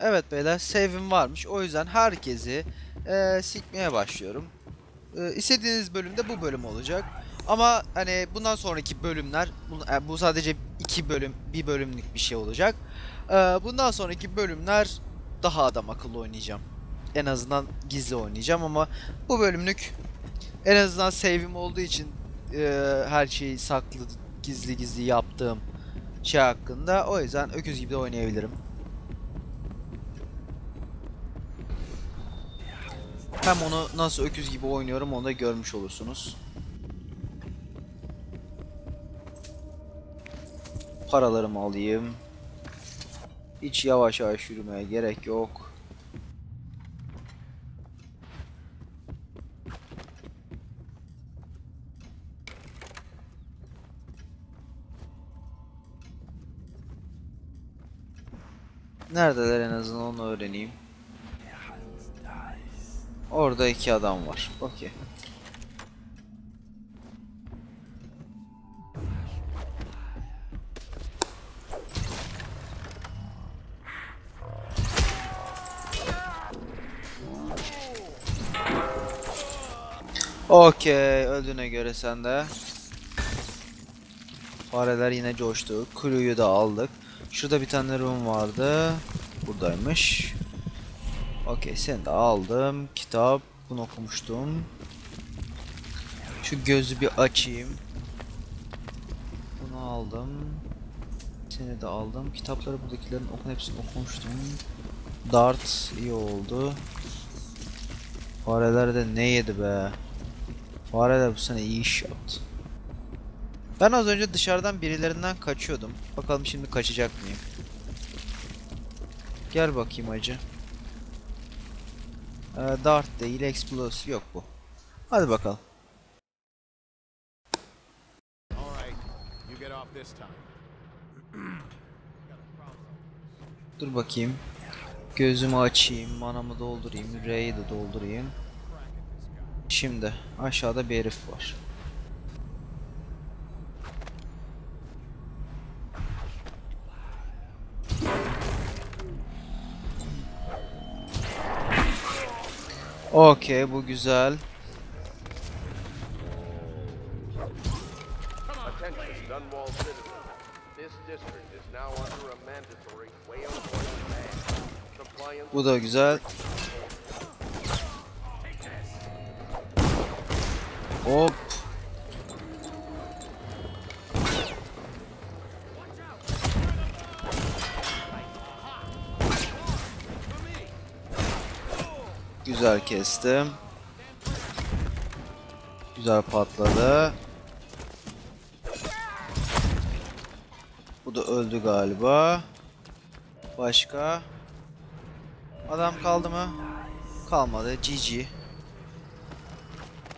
Evet beyler save'im varmış. O yüzden herkesi eee, sikmeye başlıyorum. Eee istediğiniz bölümde bu bölüm olacak. Ama hani bundan sonraki bölümler bu, e, bu sadece iki bölüm bir bölümlük bir şey olacak. Eee, bundan sonraki bölümler daha adam akıllı oynayacağım. En azından gizli oynayacağım ama bu bölümlük en azından save'im olduğu için eee, her şeyi saklı gizli gizli yaptığım şey hakkında o yüzden öküz gibi de oynayabilirim. Hem onu nasıl öküz gibi oynuyorum onu da görmüş olursunuz. Paralarımı alayım. Hiç yavaş yavaş yürümeye gerek yok. Neredeler en azından onu öğreneyim. Orada iki adam var. Okey. Okey, öldüğüne göre sen de. Fareler yine coştu. Crew'yu da aldık. Şurada bir tane room vardı. Buradaymış. Okey seni de aldım. Kitap. Bunu okumuştum. Şu gözü bir açayım. Bunu aldım. Seni de aldım. Kitapları buradakilerin okun hepsini okumuştum. Dart iyi oldu. Fareler de ne yedi be. Fareler bu sene iyi iş yaptı. Ben az önce dışarıdan birilerinden kaçıyordum. Bakalım şimdi kaçacak mıyım? Gel bakayım acı. Ee, dart değil, explosive yok bu. Hadi bakalım. Dur bakayım. Gözümü açayım, manamı doldurayım, R'yi de doldurayım. Şimdi aşağıda bir herif var. Oil ban. Compliance Bu da güzel. Hop. Güzel kestim. Güzel patladı. Bu da öldü galiba. Başka? Adam kaldı mı? Kalmadı. GG.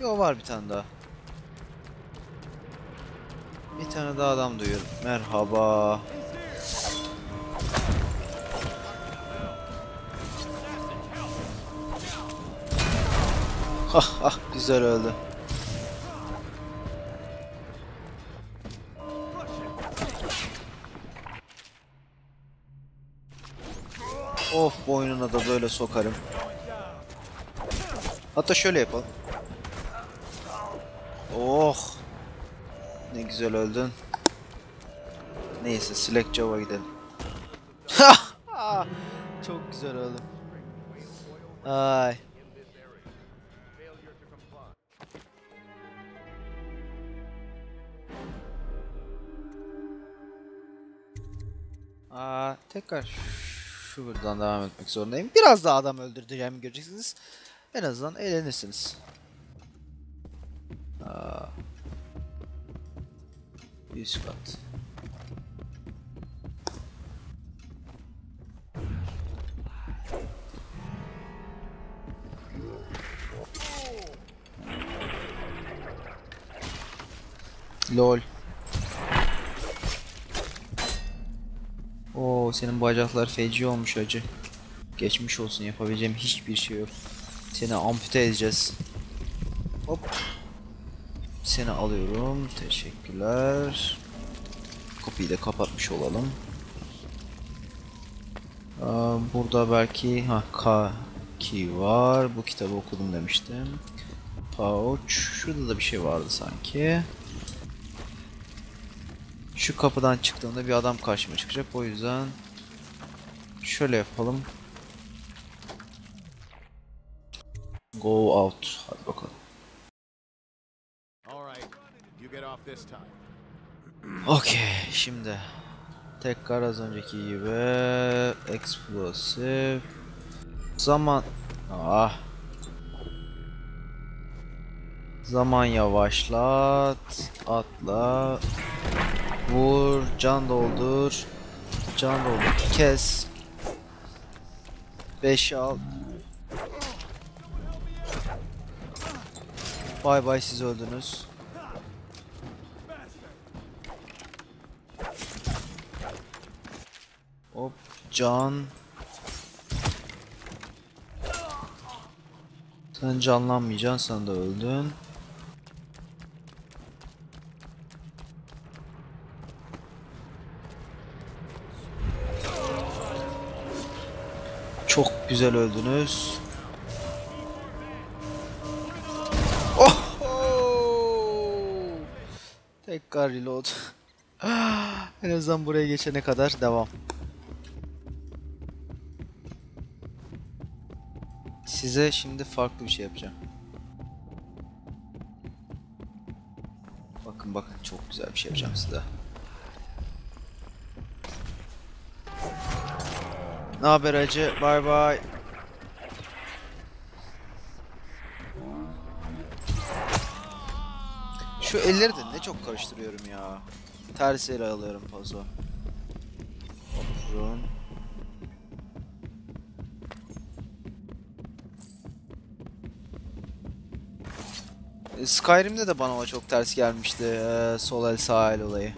Yo var bir tane daha. Bir tane daha adam duyuyorum. Merhaba. Hah hah güzel öldü. Of boynuna da böyle sokarım. Hatta şöyle yapalım. Oh. Ne güzel öldün. Neyse Slack Java gidelim. Çok güzel öldüm. Ay. Aa, tekrar şuradan devam etmek zorundayım. Biraz daha adam öldüreceğimi göreceksiniz. En azından eğlenirsiniz. Aa. Üst kat. Lol. Oo senin bacaklar feci olmuş acı. Geçmiş olsun yapabileceğim hiçbir şey yok. Seni ampute edeceğiz. Hop. Seni alıyorum. Teşekkürler. Kapıyı da kapatmış olalım. Aa, burada belki ha K key var. Bu kitabı okudum demiştim. Pouch. Şurada da bir şey vardı sanki. Şu kapıdan çıktığımda bir adam karşıma çıkacak. O yüzden şöyle yapalım. Go out. Hadi bakalım. Okey şimdi tekrar az önceki gibi explosive zaman ah zaman yavaşlat atla vur can doldur can doldur kes 5 al Bay bay siz öldünüz. Hop can. Sen canlanmayacaksın sen de öldün. Çok güzel öldünüz. Oh! Tekrar reload. en azından buraya geçene kadar devam. Size şimdi farklı bir şey yapacağım. Bakın bakın çok güzel bir şey yapacağım size. Ne haber acı? Bay bay. Şu elleri de ne çok karıştırıyorum ya. Ters el alıyorum paso. Run. E, Skyrim'de de bana o çok ters gelmişti. e, sol el sağ el olayı.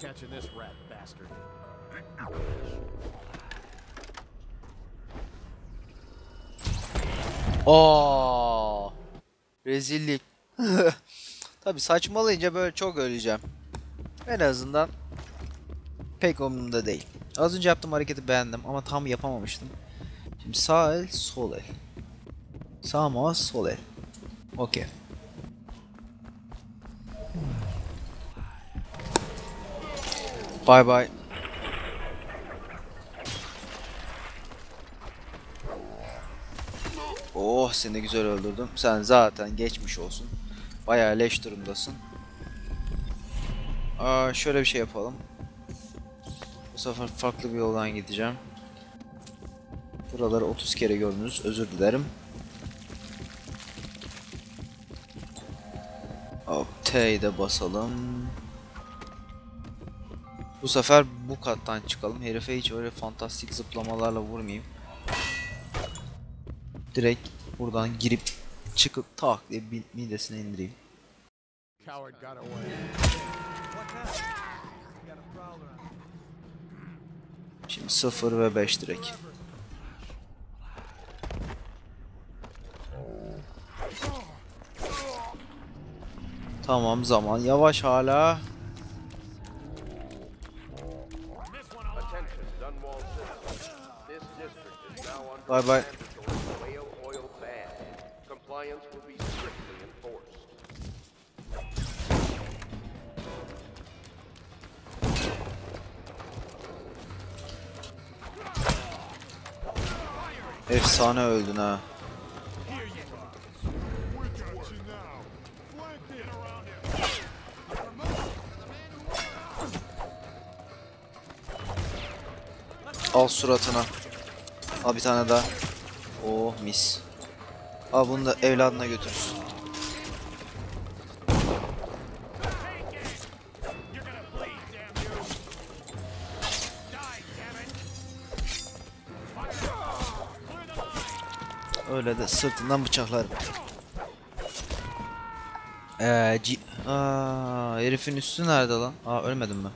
Catching this rat bastard. Aa, rezillik. Tabi saçmalayınca böyle çok öleceğim. En azından pek umurumda değil. Az önce yaptığım hareketi beğendim ama tam yapamamıştım. Şimdi sağ el, sol el. Sağ mouse, sol el. Okey. Bye bye. Oh seni güzel öldürdüm. Sen zaten geçmiş olsun. Bayağı leş durumdasın. Aa, şöyle bir şey yapalım. Bu sefer farklı bir yoldan gideceğim. Buraları 30 kere gördünüz. Özür dilerim. De basalım. Bu sefer bu kattan çıkalım. Herife hiç öyle fantastik zıplamalarla vurmayayım. Direkt buradan girip çıkıp tak diye midesine indireyim. Şimdi 0 ve 5 direkt. Tamam zaman yavaş hala. Strictly enforced. Efsane öldün ha. Al suratına. Al bir tane daha. Oh mis. Al bunu da evladına götür. Öyle de sırtından bıçaklarım. Eee ci... Aa, herifin üstü nerede lan? Aa ölmedim mi?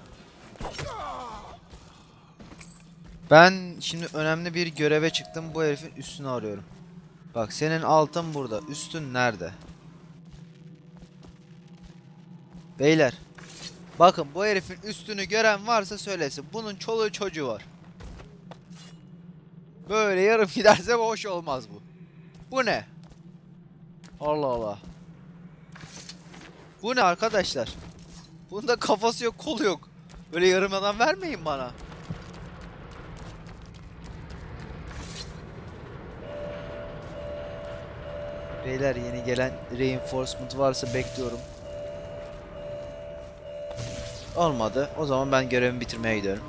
Ben şimdi önemli bir göreve çıktım. Bu herifin üstünü arıyorum. Bak senin altın burada. Üstün nerede? Beyler. Bakın bu herifin üstünü gören varsa söylesin. Bunun çoluğu çocuğu var. Böyle yarım giderse hoş olmaz bu. Bu ne? Allah Allah. Bu ne arkadaşlar? Bunda kafası yok, kolu yok. Böyle yarım adam vermeyin bana. Beyler yeni gelen reinforcement varsa bekliyorum. Olmadı. O zaman ben görevimi bitirmeye gidiyorum.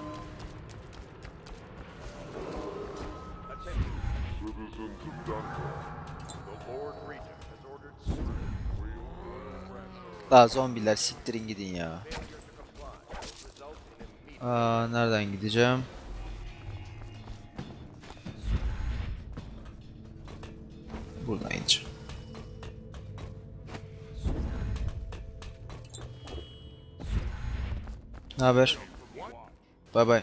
Daha zombiler siktirin gidin ya. Aa, nereden gideceğim? Buradan gideceğim. Ne haber? Bay bay.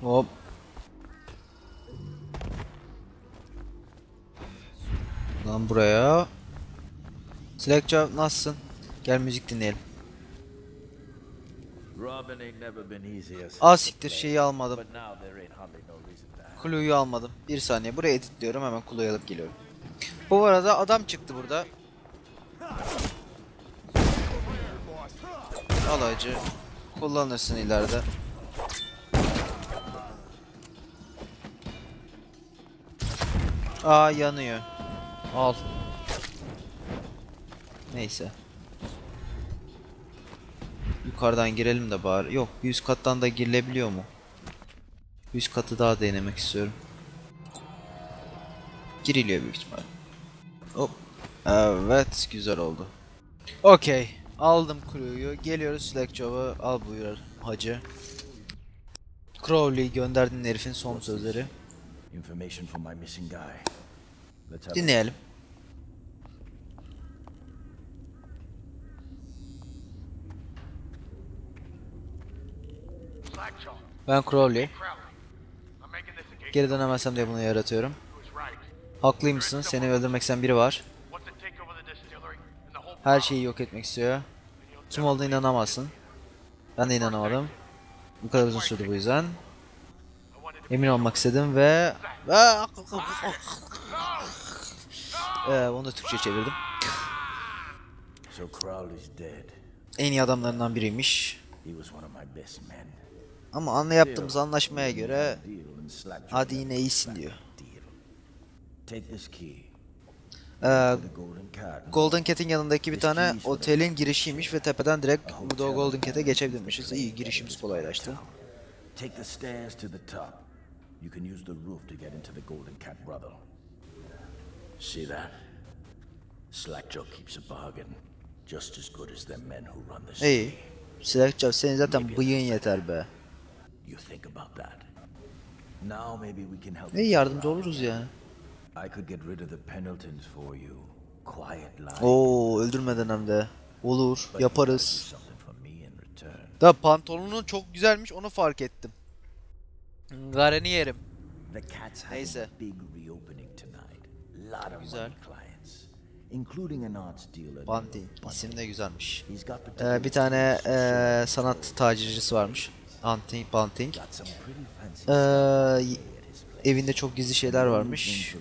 Hop. Lan buraya. Slackjaw nasılsın? Gel müzik dinleyelim. The siktir şeyi almadım. But now there ain't hardly no reason to have. Clue'yu almadım. Bir saniye. Buraya editliyorum. Hemen Clue'yu alıp geliyorum. Bu arada adam çıktı burada. Al acı. Kullanırsın ileride. Aa yanıyor. Al. Neyse. Yukarıdan girelim de bari. Yok, bir üst kattan da girilebiliyor mu? Üst katı daha denemek istiyorum. Giriliyor büyük ihtimal. Hop. Evet, güzel oldu. Okey. Aldım Crew'yu. Geliyoruz Slackjaw'a. Al buyur hacı. Crowley gönderdin herifin son sözleri. Information from my missing guy. Let's have a Dinleyelim. Slackjaw. Ben Crowley. Geri dönemezsem de bunu yaratıyorum. Haklıymışsın. Seni öldürmekten biri var. Her şeyi yok etmek istiyor. Kim olduğuna inanamazsın. Ben de inanamadım. Bu kadar uzun sürdü bu yüzden. Emin olmak istedim ve... Ee, onu da Türkçe çevirdim. En iyi adamlarından biriymiş. He was one of my best men. Ama anla yaptığımız anlaşmaya göre hadi yine iyisin diyor. Ee, Golden Cat. Golden Cat'in yanındaki bir tane otelin girişiymiş ve tepeden direkt burada o Golden Cat'e geçebilirmişiz. İyi girişimiz kolaylaştı. Take the stairs to the top. You can use the roof to get into the Golden Cat Brother. See that? Slackjaw keeps a bargain. Just as good as the men who run the city. İyi. Slackjaw senin zaten bıyığın yeter be. You think about that. Now maybe we can help. İyi yardımcı oluruz yani. I could get rid of the Pendletons for you. Quiet life. Oo öldürmeden hem de. Olur yaparız. Da pantolonun çok güzelmiş onu fark ettim. Garen'i yerim. Neyse. Güzel. Bunting. isim de güzelmiş. Ee, bir tane ee, sanat tacircisi varmış. Bunting. Bunting. Ee, evinde çok gizli şeyler varmış.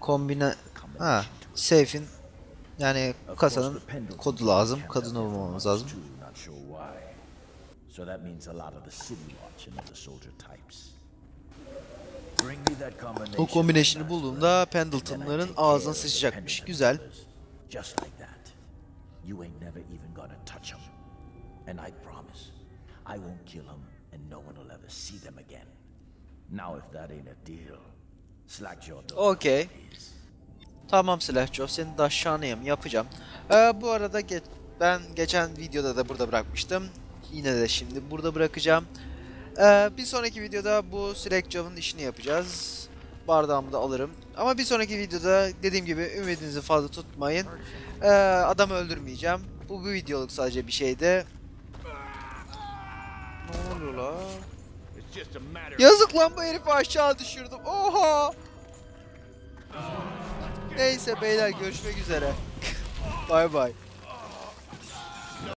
Kombine... Ha, safe'in yani kasanın kodu lazım. camped Kadın out there for olmamız months lazım. So that means a lot of the city watch and other soldier types. O kombinasyonu bulduğumda Pendleton'ların the sıçacakmış. Güzel. Just like that. You ain't never even gonna touch them. And I promise, I won't kill them and no one will ever see them again. Now if that ain't a deal, Slackjaw is. Tamam Silahço senin de aşağınayım yapacağım. Ee, bu arada ge- ben geçen videoda da burada bırakmıştım. Yine de şimdi burada bırakacağım. Ee, bir sonraki videoda bu Silahço'nun işini yapacağız. Bardağımı da alırım. Ama bir sonraki videoda dediğim gibi ümidinizi fazla tutmayın. Ee, adamı öldürmeyeceğim. Bu bir videoluk sadece bir şeydi. Oluyor la? Yazık lan bu herifi aşağı düşürdüm. Oha. Neyse beyler görüşmek üzere. bay bay.